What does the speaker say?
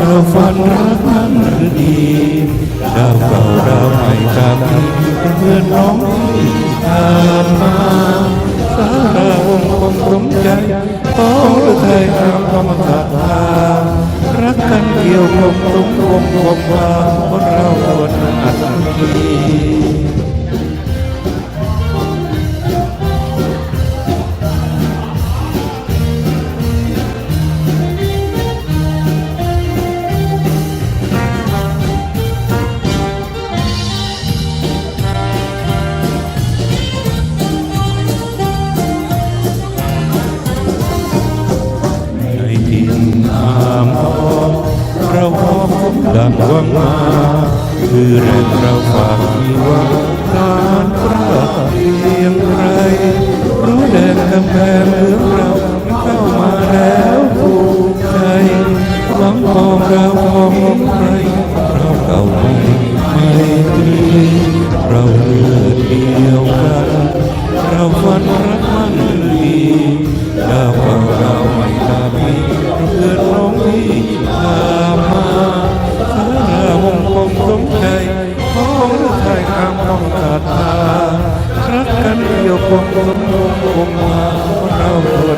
รักมันรือดีดาวเก่าดาวใหม่ตามที่เพื่อนน้องที่ตามมาสารวงคงสมใจของฤทัยงามธรรมศาตร์รักกันเกี่ยวคงสมคงคงวาคนเราควรอัต ดังวังมาคือแรงเราฝากมีว่าการพระเพียงไรรู้แดนกำแพงเมืองเราเข้ามาแล้วภูมิใจหวังมองเรามองใครเราเก่าไม่ไม่ตรีเราเลือดเดียวกันเราฝันรักมันดีดาวเก่าดาวใหม่ดาวมีเพื่อนน้องพี่ ไทยคำของคาตารักกันเดียวคงคงคงมาเรา